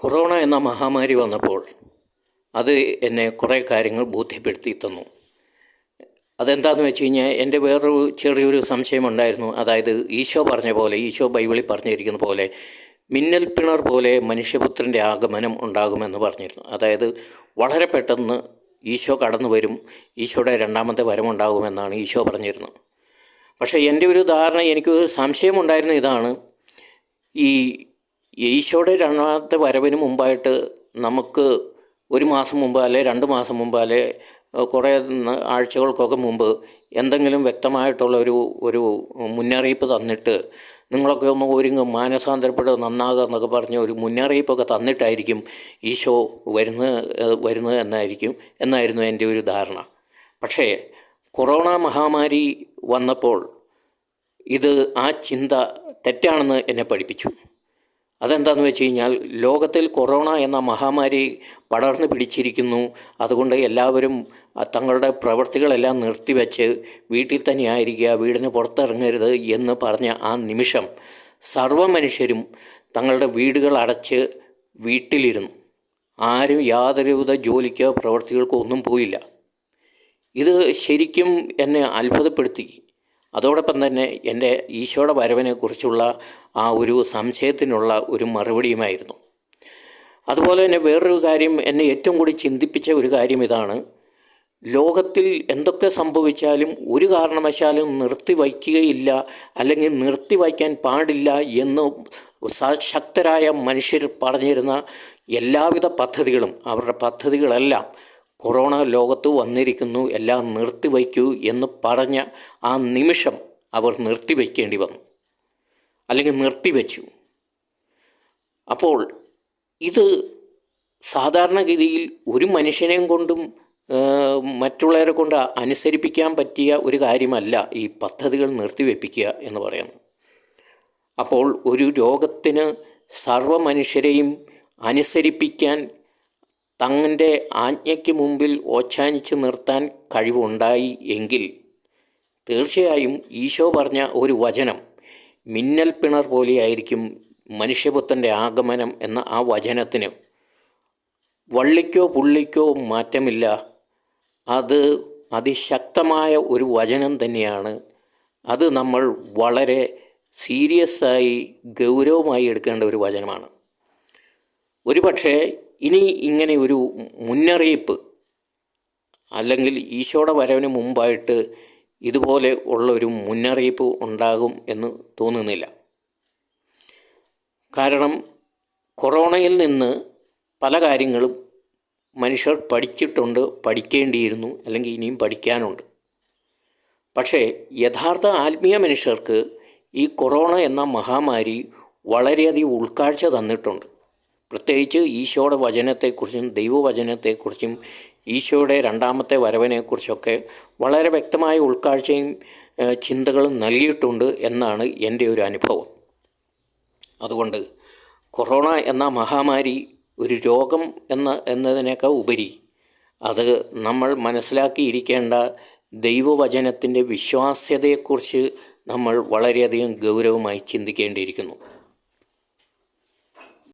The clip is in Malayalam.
കൊറോണ എന്ന മഹാമാരി വന്നപ്പോൾ അത് എന്നെ കുറേ കാര്യങ്ങൾ ബോധ്യപ്പെടുത്തി തന്നു. അതെന്താണെന്ന് വെച്ച് കഴിഞ്ഞാൽ എന്റെ വേറൊരു ചെറിയൊരു സംശയമുണ്ടായിരുന്നു അതായത് ഈശോ പറഞ്ഞ പോലെ ഈശോ ബൈബിളിൽ പറഞ്ഞിരിക്കുന്ന പോലെ മിന്നൽ പിണർ പോലെ മനുഷ്യപുത്രന്റെ ആഗമനം ഉണ്ടാകുമെന്ന് പറഞ്ഞിരുന്നു. അതായത് വളരെ പെട്ടെന്ന് ഈശോ കടന്നു വരും. ഈശോയുടെ രണ്ടാമത്തെ വരമുണ്ടാകുമെന്നാണ് ഈശോ പറഞ്ഞിരുന്നത്. പക്ഷേ എന്റെ ഒരു ധാരണ എനിക്ക് സംശയമുണ്ടായിരുന്ന ഇതാണ് ഈ ഈശോയുടെ രണ്ടാമത്തെ വരവിന് മുമ്പായിട്ട് നമുക്ക് ഒരു മാസം മുമ്പ് രണ്ട് മാസം മുമ്പ് കുറേ ആഴ്ചകൾക്കൊക്കെ മുമ്പ് എന്തെങ്കിലും വ്യക്തമായിട്ടുള്ള ഒരു ഒരു മുന്നറിയിപ്പ് തന്നിട്ട് നിങ്ങളൊക്കെ ഒന്ന് ഒരുങ്ങ് മാനസാന്തരപ്പെട്ട് നന്നാകുക എന്നൊക്കെ പറഞ്ഞ് ഒരു മുന്നറിയിപ്പൊക്കെ തന്നിട്ടായിരിക്കും ഈശോ വരുന്ന വരുന്നത് എന്നായിരിക്കും എന്നായിരുന്നു എന്റെ ഒരു ധാരണ. പക്ഷേ കൊറോണ മഹാമാരി വന്നപ്പോൾ ഇത് ആ ചിന്ത തെറ്റാണെന്ന് എന്നെ പഠിപ്പിച്ചു. അതെന്താണെന്ന് വെച്ച് കഴിഞ്ഞാൽ ലോകത്തിൽ കൊറോണ എന്ന മഹാമാരി പടർന്നു പിടിച്ചിരിക്കുന്നു. അതുകൊണ്ട് എല്ലാവരും തങ്ങളുടെ പ്രവൃത്തികളെല്ലാം നിർത്തിവെച്ച് വീട്ടിൽ തന്നെ ആയിരിക്കുക വീടിന് പുറത്തിറങ്ങരുത് എന്ന് പറഞ്ഞ ആ നിമിഷം സർവ മനുഷ്യരും തങ്ങളുടെ വീടുകൾ അടച്ച് വീട്ടിലിരുന്നു. ആരും യാതൊരുവിധ ജോലിക്കോ പ്രവൃത്തികൾക്കോ ഒന്നും പോയില്ല. ഇത് ശരിക്കും എന്നെ അത്ഭുതപ്പെടുത്തി. അതോടൊപ്പം തന്നെ എന്റെ ഈശോയുടെ വരവിനെക്കുറിച്ചുള്ള ആ ഒരു സംശയത്തിനുള്ള ഒരു മറുപടിയുമായിരുന്നു. അതുപോലെ തന്നെ വേറൊരു കാര്യം എന്നെ ഏറ്റവും കൂടി ചിന്തിപ്പിച്ച ഒരു കാര്യം ഇതാണ്. ലോകത്തിൽ എന്തൊക്കെ സംഭവിച്ചാലും ഒരു കാരണവശാലും നിർത്തി നിർത്തിവയ്ക്കുകയില്ല അല്ലെങ്കിൽ നിർത്തി നിർത്തിവയ്ക്കാൻ പാടില്ല എന്ന് സശക്തരായ മനുഷ്യർ പറഞ്ഞിരുന്ന എല്ലാവിധ പദ്ധതികളും അവരുടെ പദ്ധതികളെല്ലാം കൊറോണ ലോകത്ത് വന്നിരിക്കുന്നു എല്ലാം നിർത്തിവയ്ക്കൂ എന്ന് പറഞ്ഞ ആ നിമിഷം അവർ നിർത്തിവയ്ക്കേണ്ടി വന്നു. അല്ലെങ്കിൽ നിർത്തിവെച്ചു. അപ്പോൾ ഇത് സാധാരണഗതിയിൽ ഒരു മനുഷ്യനെയും കൊണ്ടും മറ്റുള്ളവരെ കൊണ്ട് അനുസരിപ്പിക്കാൻ പറ്റിയ ഒരു കാര്യമല്ല ഈ പദ്ധതികൾ നിർത്തിവെപ്പിക്കുക എന്ന് പറയുന്നത്. അപ്പോൾ ഒരു രോഗത്തിന് സർവ മനുഷ്യരെയും അനുസരിപ്പിക്കാൻ തങ്ങളുടെ ആജ്ഞയ്ക്ക് മുമ്പിൽ ഓച്ഛാനിച്ച് നിർത്താൻ കഴിവുണ്ടായി എങ്കിൽ തീർച്ചയായും ഈശോ പറഞ്ഞ ഒരു വചനം മിന്നൽ പിണർ പോലെയായിരിക്കും മനുഷ്യപുത്തന്റെ ആഗമനം എന്ന ആ വചനത്തിന്. വള്ളിക്കോ പുള്ളിക്കോ മാറ്റമില്ല. അത് അതിശക്തമായ ഒരു വചനം തന്നെയാണ്. അത് നമ്മൾ വളരെ സീരിയസ് ആയി ഗൗരവമായി എടുക്കേണ്ട ഒരു വചനമാണ്. ഒരു പക്ഷേ ഇനി ഇങ്ങനെ ഒരു മുന്നറിയിപ്പ് അല്ലെങ്കിൽ ഈശോയുടെ വരവിന് മുമ്പായിട്ട് ഇതുപോലെ ഉള്ള ഒരു മുന്നറിയിപ്പ് ഉണ്ടാകും എന്ന് തോന്നുന്നില്ല. കാരണം കൊറോണയിൽ നിന്ന് പല കാര്യങ്ങളും മനുഷ്യർ പഠിച്ചിട്ടുണ്ട് പഠിക്കേണ്ടിയിരുന്നു അല്ലെങ്കിൽ ഇനിയും പഠിക്കാനുണ്ട്. പക്ഷേ യഥാർത്ഥ ആത്മീയ മനുഷ്യർക്ക് ഈ കൊറോണ എന്ന മഹാമാരി വളരെയധികം ഉൾക്കാഴ്ച തന്നിട്ടുണ്ട്. പ്രത്യേകിച്ച് ഈശോയുടെ വചനത്തെക്കുറിച്ചും ദൈവവചനത്തെക്കുറിച്ചും ഈശോയുടെ രണ്ടാമത്തെ വരവിനെക്കുറിച്ചൊക്കെ വളരെ വ്യക്തമായ ഉൾക്കാഴ്ചയും ചിന്തകളും നൽകിയിട്ടുണ്ട് എന്നാണ് എന്റെ ഒരു അനുഭവം. അതുകൊണ്ട് കൊറോണ എന്ന മഹാമാരി ഒരു രോഗം എന്ന എന്നതിനേക്കാൾ ഉപരി അത് നമ്മൾ മനസ്സിലാക്കിയിരിക്കേണ്ട ദൈവവചനത്തിന്റെ വിശ്വാസ്യതയെക്കുറിച്ച് നമ്മൾ വളരെയധികം ഗൗരവമായി ചിന്തിക്കേണ്ടിയിരിക്കുന്നു.